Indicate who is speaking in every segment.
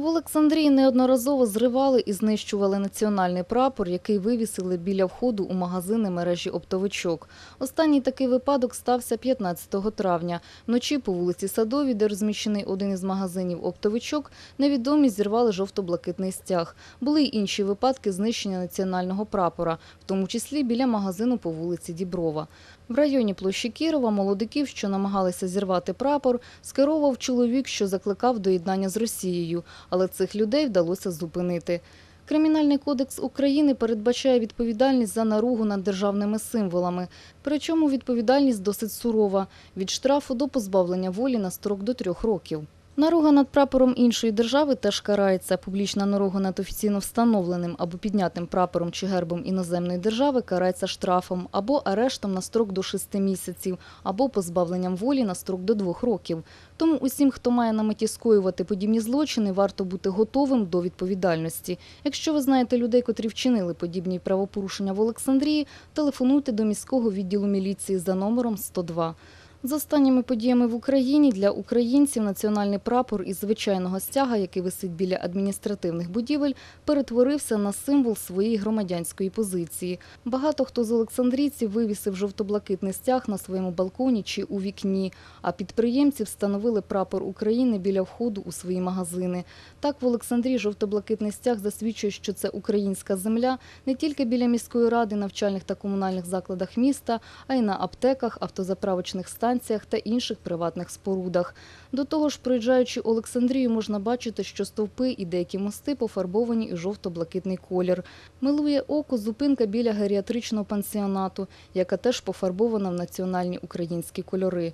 Speaker 1: В Олександрії неодноразово зривали і знищували національний прапор, який вивісили біля входу у магазини мережі оптовичок. Останній такий випадок стався 15 травня. Вночі по вулиці Садовій, де розміщений один із магазинів оптовичок, невідомі зірвали жовто-блакитний стяг. Були й інші випадки знищення національного прапора, в тому числі біля магазину по вулиці Діброва. В районі площі Кірова молодиків, що намагалися зірвати прапор, скеровував чоловік, що закликав до єднання з Росією, але цих людей вдалося зупинити. Кримінальний кодекс України передбачає відповідальність за наругу над державними символами. Причому відповідальність досить сурова – від штрафу до позбавлення волі на строк до трьох років. Наруга над прапором іншої держави теж карається. Публічна наруга над офіційно встановленим або піднятим прапором чи гербом іноземної держави карається штрафом або арештом на строк до 6 місяців, або позбавленням волі на строк до 2 років. Тому усім, хто має на меті скоювати подібні злочини, варто бути готовим до відповідальності. Якщо ви знаєте людей, котрі вчинили подібні правопорушення в Олександрії, телефонуйте до міського відділу міліції за номером 102. За останніми подіями в Україні для українців національний прапор із звичайного стяга, який висить біля адміністративних будівель, перетворився на символ своєї громадянської позиції. Багато хто з олександрійців вивісив жовто-блакитний стяг на своєму балконі чи у вікні, а підприємці встановили прапор України біля входу у свої магазини. Так в Олександрії жовто-блакитний стяг засвідчує, що це українська земля не тільки біля міської ради, навчальних та комунальних закладах міста, а й на аптеках, автозаправочних станціях та інших приватних спорудах. До того ж, проїжджаючи Олександрію, можна бачити, що стовпи і деякі мости пофарбовані у жовто-блакитний колір. Милує око зупинка біля геріатричного пансіонату, яка теж пофарбована в національні українські кольори.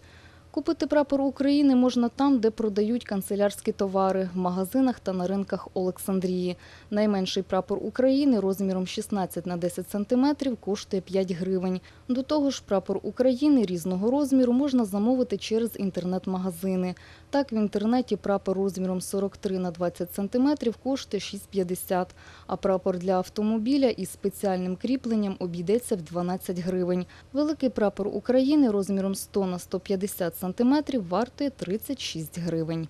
Speaker 1: Купити прапор України можна там, де продають канцелярські товари, в магазинах та на ринках Олександрії. Найменший прапор України розміром 16 на 10 сантиметрів коштує 5 гривень. До того ж, прапор України різного розміру можна замовити через інтернет-магазини. Так, в інтернеті прапор розміром 43 на 20 сантиметрів коштує 6,50, а прапор для автомобіля із спеціальним кріпленням обійдеться в 12 гривень. Великий прапор України розміром 100 на 150 сантиметрів вартує 36 гривень.